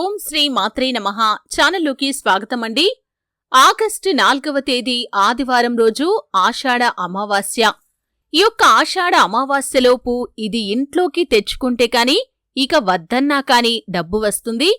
ఓం శ్రీ మాత్రే నమ. ఛానల్లోకి స్వాగతం అండి ఆగస్టు నాల్గవ తేదీ ఆదివారం రోజు ఆషాఢ అమావాస్య. ఈ యొక్క ఆషాఢ అమావాస్యలోపు ఇది ఇంట్లోకి తెచ్చుకుంటే కాని ఇక వద్దన్నా కాని డబ్బు వస్తుంది.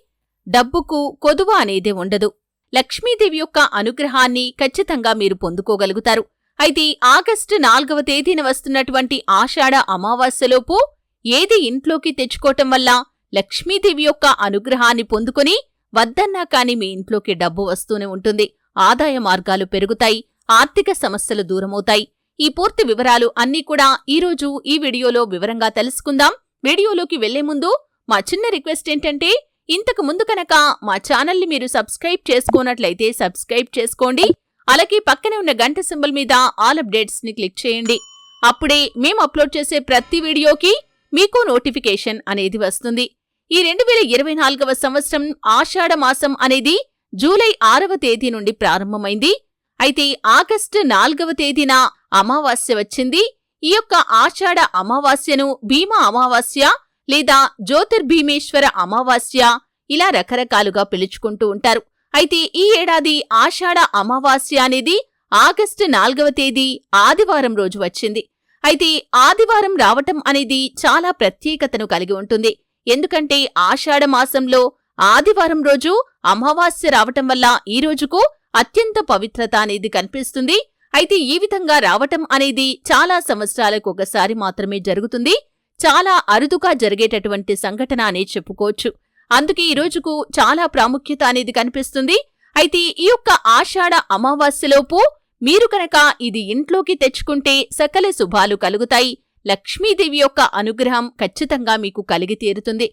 డబ్బుకు కొదువ అనేది ఉండదు. లక్ష్మీదేవి యొక్క అనుగ్రహాన్ని ఖచ్చితంగా మీరు పొందుకోగలుగుతారు. అయితే ఆగస్టు నాల్గవ తేదీన వస్తున్నటువంటి ఆషాఢ అమావాస్యలోపు ఏది ఇంట్లోకి తెచ్చుకోవటం వల్ల లక్ష్మీదేవి యొక్క అనుగ్రహాన్ని పొందుకుని వద్దన్నా కాని మీ ఇంట్లోకి డబ్బు వస్తూనే ఉంటుంది. ఆదాయ మార్గాలు పెరుగుతాయి. ఆర్థిక సమస్యలు దూరమవుతాయి. ఈ పూర్తి వివరాలు అన్నీ కూడా ఈరోజు ఈ వీడియోలో వివరంగా తెలుసుకుందాం. వీడియోలోకి వెళ్ళే ముందు మా చిన్న రిక్వెస్ట్ ఏంటంటే ఇంతకు ముందు కనుక మా ఛానల్ని మీరు సబ్స్క్రైబ్ చేసుకోనట్లయితే సబ్స్క్రైబ్ చేసుకోండి. అలాగే పక్కనే ఉన్న గంట సింబల్ మీద ఆల్ అప్డేట్స్ని క్లిక్ చేయండి. అప్పుడే మేము అప్లోడ్ చేసే ప్రతి వీడియోకి మీకు నోటిఫికేషన్ అనేది వస్తుంది. ఈ రెండు వేల ఇరవై నాలుగవ సంవత్సరం ఆషాఢ మాసం అనేది జూలై ఆరవ తేదీ నుండి ప్రారంభమైంది. అయితే ఆగస్టు నాల్గవ తేదీన అమావాస్య వచ్చింది. ఈ యొక్క ఆషాఢ అమావాస్యను భీమా అమావాస్య లేదా జ్యోతిర్భీమేశ్వర అమావాస్య ఇలా రకరకాలుగా పిలుచుకుంటూ ఉంటారు. అయితే ఈ ఏడాది ఆషాఢ అమావాస్య అనేది ఆగస్టు నాల్గవ తేదీ ఆదివారం రోజు వచ్చింది. అయితే ఆదివారం రావటం అనేది చాలా ప్రత్యేకతను కలిగి ఉంటుంది. ఎందుకంటే ఆషాఢ మాసంలో ఆదివారం రోజు అమావాస్య రావటం వల్ల ఈ రోజుకు అత్యంత పవిత్రత అనేది కనిపిస్తుంది. అయితే ఈ విధంగా రావటం అనేది చాలా సంవత్సరాలకు ఒకసారి మాత్రమే జరుగుతుంది. చాలా అరుదుగా జరిగేటటువంటి సంఘటన అనే చెప్పుకోవచ్చు. అందుకే ఈ రోజుకు చాలా ప్రాముఖ్యత అనేది కనిపిస్తుంది. అయితే ఈ యొక్క ఆషాఢ అమావాస్యలోపు మీరు కనుక ఇది ఇంట్లోకి తెచ్చుకుంటే సకల శుభాలు కలుగుతాయి. లక్ష్మీదేవి యొక్క అనుగ్రహం ఖచ్చితంగా మీకు కలిగి తీరుతుంది.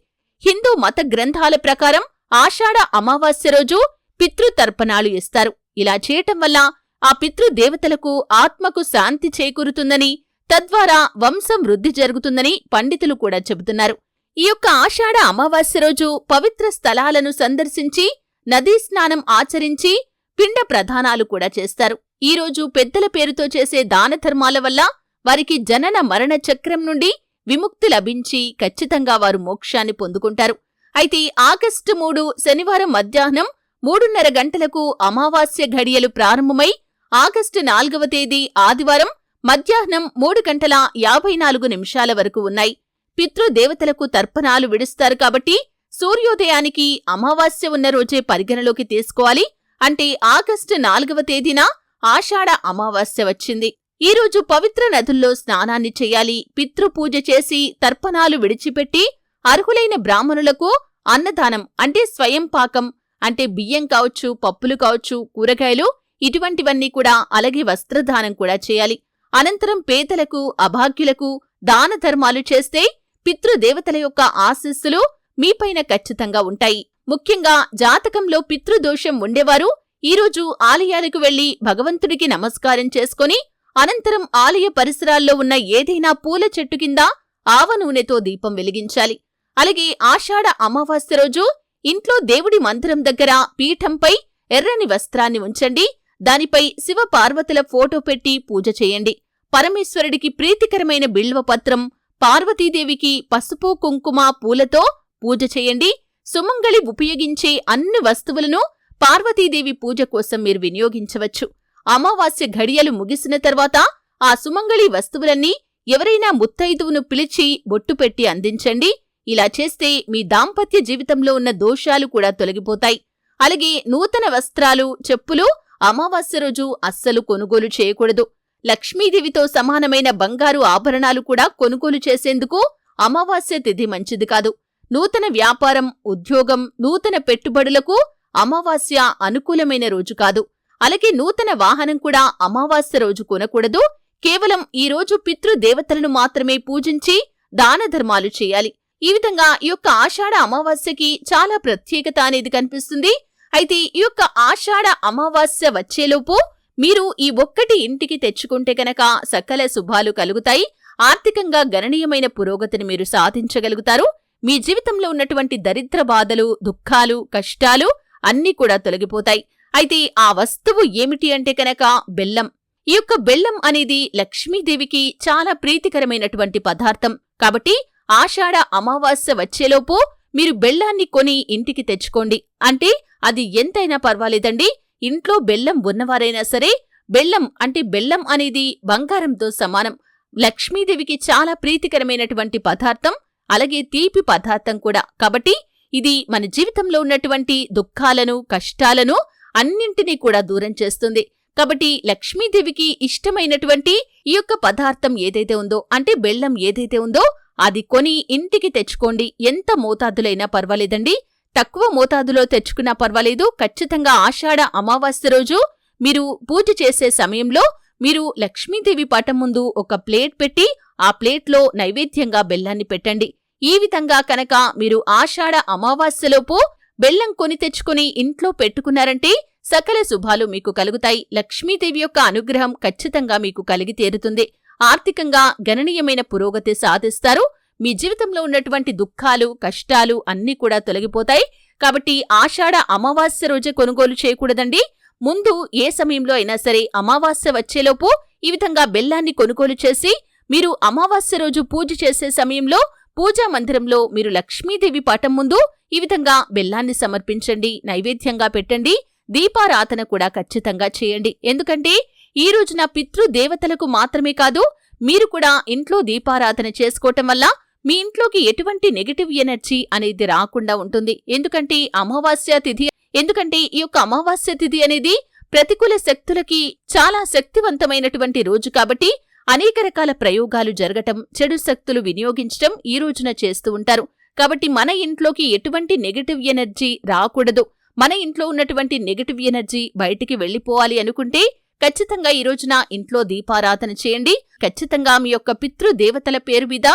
హిందూ మత గ్రంథాల ప్రకారం ఆషాఢ అమావాస్య రోజు పితృతర్పణాలు ఇస్తారు. ఇలా చేయటం వల్ల ఆ పితృదేవతలకు ఆత్మకు శాంతి చేకూరుతుందని తద్వారా వంశం వృద్ధి జరుగుతుందని పండితులు కూడా చెబుతున్నారు. ఈ యొక్క ఆషాఢ అమావాస్య రోజు పవిత్ర స్థలాలను సందర్శించి నదీ స్నానం ఆచరించి పిండ ప్రధానాలు కూడా చేస్తారు. ఈరోజు పెద్దల పేరుతో చేసే దాన ధర్మాల వల్ల వారికి జనన మరణ చక్రం నుండి విముక్తి లభించి ఖచ్చితంగా వారు మోక్షాన్ని పొందుకుంటారు. అయితే ఆగస్టు మూడు శనివారం మధ్యాహ్నం మూడున్నర గంటలకు అమావాస్య ఘడియలు ప్రారంభమై ఆగస్టు నాల్గవ తేదీ ఆదివారం మధ్యాహ్నం మూడు గంటల యాభై నాలుగు నిమిషాల వరకు ఉన్నాయి. పితృదేవతలకు తర్పణాలు విడుస్తారు కాబట్టి సూర్యోదయానికి అమావాస్య ఉన్న రోజే పరిగణలోకి తీసుకోవాలి. అంటే ఆగస్టు నాలుగవ తేదీన ఆషాఢ అమావాస్య వచ్చింది. ఈ రోజు పవిత్ర నదుల్లో స్నానాన్ని చేయాలి. పితృపూజ చేసి తర్పణాలు విడిచిపెట్టి అర్హులైన బ్రాహ్మణులకు అన్నదానం అంటే స్వయం పాకం అంటే బియ్యం కావచ్చు పప్పులు కావచ్చు కూరగాయలు ఇటువంటివన్నీ కూడా అలాగే వస్త్రదానం కూడా చేయాలి. అనంతరం పేదలకు అభాగ్యులకు దాన ధర్మాలు చేస్తే పితృదేవతల యొక్క ఆశీస్సులు మీపైన ఖచ్చితంగా ఉంటాయి. ముఖ్యంగా జాతకంలో పితృదోషం ఉండేవారు. ఈరోజు ఆలయాలకు వెళ్ళి భగవంతుడికి నమస్కారం చేసుకుని అనంతరం ఆలయ పరిసరాల్లో ఉన్న ఏదైనా పూల చెట్టు కింద ఆవ నూనెతో దీపం వెలిగించాలి. అలాగే ఆషాఢ అమావాస్య రోజు ఇంట్లో దేవుడి మందిరం దగ్గర పీఠంపై ఎర్రని వస్త్రాన్ని ఉంచండి. దానిపై శివ పార్వతుల ఫోటో పెట్టి పూజ చేయండి. పరమేశ్వరుడికి ప్రీతికరమైన బిల్వపత్రం పార్వతీదేవికి పసుపు కుంకుమ పూలతో పూజ చేయండి. సుమంగళి ఉపయోగించే అన్ని వస్తువులను పార్వతీదేవి పూజ కోసం మీరు వినియోగించవచ్చు. అమావాస్య ఘడియలు ముగిసిన తర్వాత ఆ సుమంగళి వస్తువులన్నీ ఎవరైనా ముత్తైదువును పిలిచి బొట్టు పెట్టి అందించండి. ఇలా చేస్తే మీ దాంపత్య జీవితంలో ఉన్న దోషాలు కూడా తొలగిపోతాయి. అలాగే నూతన వస్త్రాలు చెప్పులు అమావాస్య రోజు అస్సలు కొనుగోలు చేయకూడదు. లక్ష్మీదేవితో సమానమైన బంగారు ఆభరణాలు కూడా కొనుగోలు చేసేందుకు అమావాస్య తిథి మంచిది కాదు. నూతన వ్యాపారం ఉద్యోగం నూతన పెట్టుబడులకు అమావాస్య అనుకూలమైన రోజు కాదు. అలాగే నూతన వాహనం కూడా అమావాస్య రోజు కొనకూడదు. కేవలం ఈ రోజు పితృదేవతలను మాత్రమే పూజించి దాన ధర్మాలు చేయాలి. ఈ విధంగా ఈ యొక్క ఆషాఢ అమావాస్యకి చాలా ప్రత్యేకత అనేది కనిపిస్తుంది. అయితే ఈ యొక్క ఆషాఢ అమావాస్య వచ్చేలోపు మీరు ఈ ఒక్కటి ఇంటికి తెచ్చుకుంటే కనుక సకల శుభాలు కలుగుతాయి. ఆర్థికంగా గణనీయమైన పురోగతిని మీరు సాధించగలుగుతారు. మీ జీవితంలో ఉన్నటువంటి దరిద్ర బాధలు దుఃఖాలు కష్టాలు అన్నీ కూడా తొలగిపోతాయి. అయితే ఆ వస్తువు ఏమిటి అంటే కనుక బెల్లం. ఈ యొక్క బెల్లం అనేది లక్ష్మీదేవికి చాలా ప్రీతికరమైనటువంటి పదార్థం. కాబట్టి ఆషాఢ అమావాస్య వచ్చేలోపు మీరు బెల్లాన్ని కొని ఇంటికి తెచ్చుకోండి. అంటే అది ఎంతైనా పర్వాలేదండి. ఇంట్లో బెల్లం ఉన్నవారైనా సరే బెల్లం అంటే బెల్లం అనేది బంగారంతో సమానం. లక్ష్మీదేవికి చాలా ప్రీతికరమైనటువంటి పదార్థం. అలాగే తీపి పదార్థం కూడా. కాబట్టి ఇది మన జీవితంలో ఉన్నటువంటి దుఃఖాలను కష్టాలను అన్నింటినీ కూడా దూరం చేస్తుంది. కాబట్టి లక్ష్మీదేవికి ఇష్టమైనటువంటి ఈ యొక్క పదార్థం ఏదైతే ఉందో అంటే బెల్లం ఏదైతే ఉందో అది కొని ఇంటికి తెచ్చుకోండి. ఎంత మోతాదులైనా పర్వాలేదండి. తక్కువ మోతాదులో తెచ్చుకున్నా పర్వాలేదు. ఖచ్చితంగా ఆషాఢ అమావాస్య రోజు మీరు పూజ చేసే సమయంలో మీరు లక్ష్మీదేవి పటం ముందు ఒక ప్లేట్ పెట్టి ఆ ప్లేట్లో నైవేద్యంగా బెల్లాన్ని పెట్టండి. ఈ విధంగా కనుక మీరు ఆషాఢ అమావాస్యలోపు బెల్లం కొని తెచ్చుకుని ఇంట్లో పెట్టుకున్నారంటే సకల శుభాలు మీకు కలుగుతాయి. లక్ష్మీదేవి యొక్క అనుగ్రహం ఖచ్చితంగా మీకు కలిగి తీరుతుంది. ఆర్థికంగా గణనీయమైన పురోగతి సాధిస్తారు. మీ జీవితంలో ఉన్నటువంటి దుఃఖాలు కష్టాలు అన్నీ కూడా తొలగిపోతాయి. కాబట్టి ఆషాఢ అమావాస్య రోజే కొనుగోలు చేయకూడదండి. ముందు ఏ సమయంలో అయినా సరే అమావాస్య వచ్చేలోపు ఈ విధంగా బెల్లాన్ని కొనుగోలు చేసి మీరు అమావాస్య రోజు పూజ చేసే సమయంలో పూజా మందిరంలో మీరు లక్ష్మీదేవి పాఠం ముందు ఈ విధంగా బెల్లాన్ని సమర్పించండి నైవేద్యంగా పెట్టండి దీపారాధన కూడా ఖచ్చితంగా చేయండి. ఎందుకంటే ఈ రోజున పితృ దేవతలకు మాత్రమే కాదు మీరు కూడా ఇంట్లో దీపారాధన చేసుకోవటం వల్ల మీ ఇంట్లోకి ఎటువంటి నెగటివ్ ఎనర్జీ అనేది రాకుండా ఉంటుంది. ఎందుకంటే అమావాస్య తిథి ఎందుకంటే ఈ యొక్క అమావాస్య తిథి అనేది ప్రతికూల శక్తులకి చాలా శక్తివంతమైనటువంటి రోజు కాబట్టి అనేక రకాల ప్రయోగాలు జరగటం చెడు శక్తులు వినియోగించటం ఈ రోజున చేస్తూ ఉంటారు. కాబట్టి మన ఇంట్లోకి ఎటువంటి నెగటివ్ ఎనర్జీ రాకూడదు. మన ఇంట్లో ఉన్నటువంటి నెగటివ్ ఎనర్జీ బయటికి వెళ్ళిపోవాలి అనుకుంటే ఖచ్చితంగా ఈ రోజున ఇంట్లో దీపారాధన చేయండి. ఖచ్చితంగా మీ యొక్క పితృ దేవతల పేరు మీద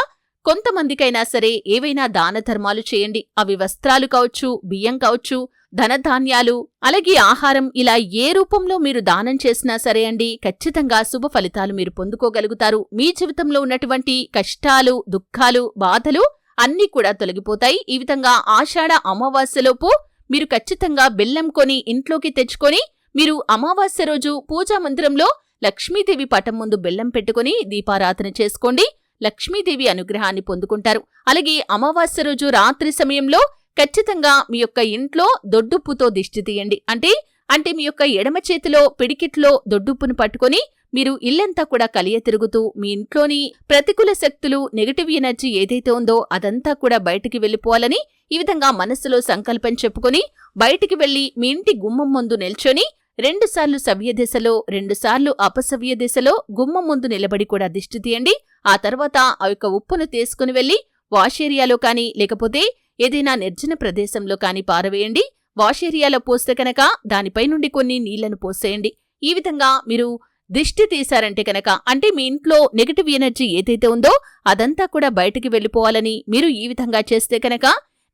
కొంతమందికైనా సరే ఏవైనా దాన ధర్మాలు చేయండి. అవి వస్త్రాలు కావచ్చు బియ్యం కావచ్చు ధనధాన్యాలు అలాగే ఆహారం ఇలా ఏ రూపంలో మీరు దానం చేసినా సరే అండి ఖచ్చితంగా శుభ ఫలితాలు మీరు పొందుకోగలుగుతారు. మీ జీవితంలో ఉన్నటువంటి కష్టాలు దుఃఖాలు బాధలు అన్నీ కూడా తొలగిపోతాయి. ఈ విధంగా ఆషాఢ అమావాస్యలోపు మీరు ఖచ్చితంగా బెల్లం కొని ఇంట్లోకి తెచ్చుకొని మీరు అమావాస్య రోజు పూజా మందిరంలో లక్ష్మీదేవి పటం ముందు బెల్లం పెట్టుకుని దీపారాధన చేసుకోండి. లక్ష్మీదేవి అనుగ్రహాన్ని పొందుకుంటారు. అలాగే అమావాస్య రోజు రాత్రి సమయంలో ఖచ్చితంగా మీ యొక్క ఇంట్లో దొడ్డుప్పుతో దిష్టి తీయండి. అంటే అంటే మీ యొక్క ఎడమ చేతిలో పిడికిట్లో దొడ్డుప్పును పట్టుకొని మీరు ఇల్లంతా కూడా కలియ తిరుగుతూ మీ ఇంట్లోని ప్రతికూల శక్తులు నెగటివ్ ఎనర్జీ ఏదైతే ఉందో అదంతా కూడా బయటికి వెళ్ళిపోవాలని ఈ విధంగా మనస్సులో సంకల్పం చెప్పుకొని బయటికి వెళ్ళి మీ ఇంటి గుమ్మం ముందు నిల్చొని రెండుసార్లు సవ్య దిశలో రెండుసార్లు అపసవ్య దిశలో గుమ్మం ముందు నిలబడి కూడా దిష్టి తీయండి. ఆ తర్వాత ఆ యొక్క ఉప్పును తీసుకుని వెళ్ళి వాష్ ఏరియాలో కానీ లేకపోతే ఏదైనా నిర్జన ప్రదేశంలో కానీ పారవేయండి. వాష్ ఏరియాలో పోస్తే కనుక దానిపై నుండి కొన్ని నీళ్ళను పోసేయండి. ఈ విధంగా మీరు దిష్టి తీశారంటే కనుక అంటే మీ ఇంట్లో నెగటివ్ ఎనర్జీ ఏదైతే ఉందో అదంతా కూడా బయటికి వెళ్ళిపోవాలని మీరు ఈ విధంగా చేస్తే కనుక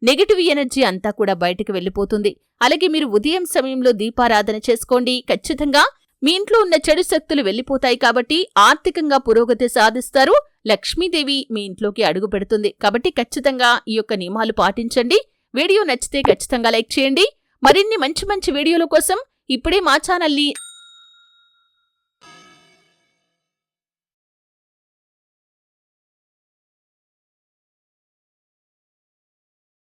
నెగిటివ్ ఎనర్జీ అంతా కూడా బయటికి వెళ్ళిపోతుంది. అలాగే మీరు ఉదయం సమయంలో దీపారాధన చేసుకోండి. ఖచ్చితంగా మీ ఇంట్లో ఉన్న చెడు శక్తులు వెళ్ళిపోతాయి కాబట్టి ఆర్థికంగా పురోగతి సాధిస్తారు. లక్ష్మీదేవి మీ ఇంట్లోకి అడుగు పెడుతుంది. కాబట్టి ఖచ్చితంగా ఈ యొక్క నియమాలు పాటించండి. వీడియో నచ్చితే ఖచ్చితంగా లైక్ చేయండి. మరిన్ని మంచి మంచి వీడియోల కోసం ఇప్పుడే మా ఛానల్ని